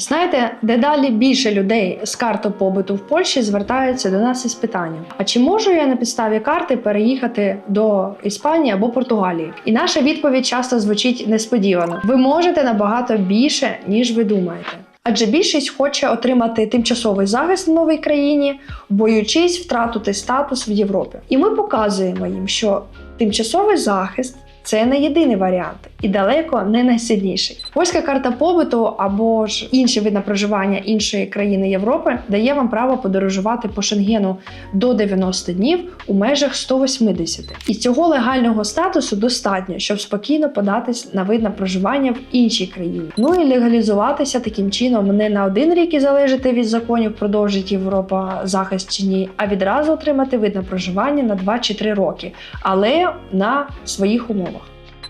Знаєте, дедалі більше людей з карти побуту в Польщі звертаються до нас із питанням: а чи можу я на підставі карти переїхати до Іспанії або Португалії? І наша відповідь часто звучить несподівано: ви можете набагато більше, ніж ви думаєте. Адже більшість хоче отримати тимчасовий захист в новій країні, боючись втратити статус в Європі. І ми показуємо їм, що тимчасовий захист це не єдиний варіант і далеко не найсильніший. Польська карта побуту або ж інший вид проживання іншої країни Європи дає вам право подорожувати по Шенгену до 90 днів у межах 180. І цього легального статусу достатньо, щоб спокійно податись на вид на проживання в іншій країні. Ну і легалізуватися таким чином не на один рік і залежати від законів, продовжить Європа захист чи ні, а відразу отримати вид на проживання на 2 чи 3 роки, але на своїх умовах.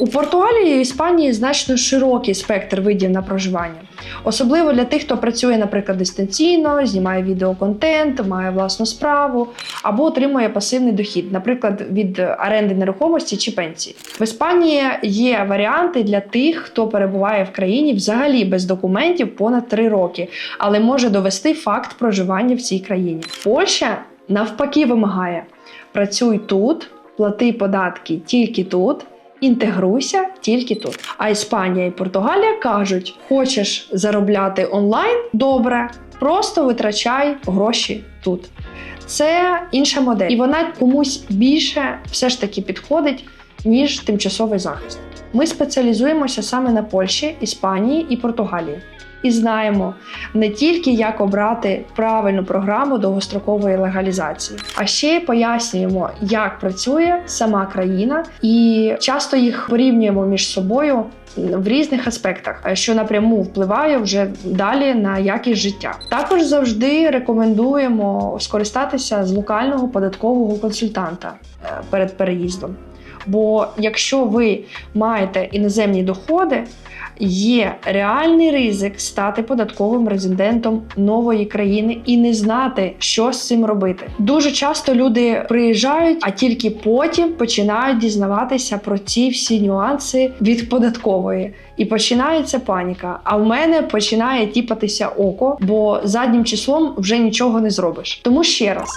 У Португалії і Іспанії значно широкий спектр видів на проживання, особливо для тих, хто працює, наприклад, дистанційно, знімає відеоконтент, має власну справу або отримує пасивний дохід, наприклад, від оренди нерухомості чи пенсії. В Іспанії є варіанти для тих, хто перебуває в країні взагалі без документів понад 3 роки, але може довести факт проживання в цій країні. Польща навпаки вимагає: працюй тут, плати податки тільки тут. Інтегруйся тільки тут. А Іспанія і Португалія кажуть: хочеш заробляти онлайн? Добре, просто витрачай гроші тут. Це інша модель, і вона комусь більше все ж таки підходить, ніж тимчасовий захист. Ми спеціалізуємося саме на Польщі, Іспанії і Португалії. І знаємо не тільки як обрати правильну програму довгострокової легалізації, а ще пояснюємо, як працює сама країна, і часто їх порівнюємо між собою в різних аспектах, що напряму впливає вже далі на якість життя. Також завжди рекомендуємо скористатися з локального податкового консультанта е, перед переїздом. Бо якщо ви маєте іноземні доходи, є реальний ризик стати податковим резидентом нової країни і не знати, що з цим робити. Дуже часто люди приїжджають, а тільки потім починають дізнаватися про ці всі нюанси від податкової. І починається паніка. А в мене починає тіпатися око, бо заднім числом вже нічого не зробиш. Тому ще раз.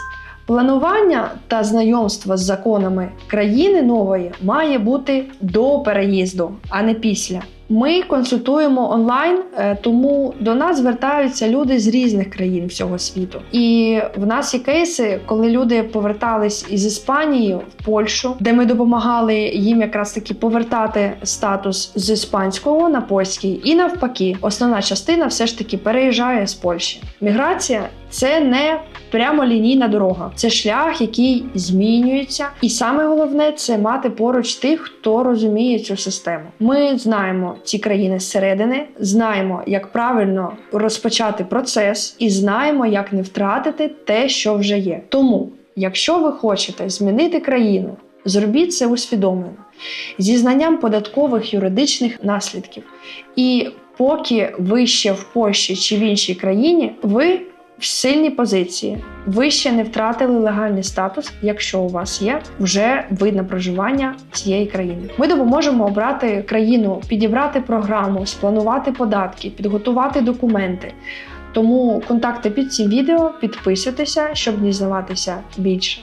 Планування та знайомство з законами країни нової має бути до переїзду, а не після. Ми консультуємо онлайн, е, тому до нас звертаються люди з різних країн всього світу. І в нас є кейси, коли люди повертались із Іспанії в Польщу, де ми допомагали їм якраз таки повертати статус з іспанського на польський, і навпаки, основна частина все ж таки переїжджає з Польщі. Міграція це не прямолінійна дорога, це шлях, який змінюється, і саме головне це мати поруч тих, хто розуміє цю систему. Ми знаємо ці країни зсередини, знаємо, як правильно розпочати процес, і знаємо, як не втратити те, що вже є. Тому, якщо ви хочете змінити країну, зробіть це усвідомлено зі знанням податкових юридичних наслідків. І поки ви ще в Польщі чи в іншій країні, ви в сильній позиції. Ви ще не втратили легальний статус, якщо у вас є вже вид на проживання цієї країни. Ми допоможемо обрати країну, підібрати програму, спланувати податки, підготувати документи. Тому контакти під цим відео, підписуйтеся, щоб дізнаватися більше.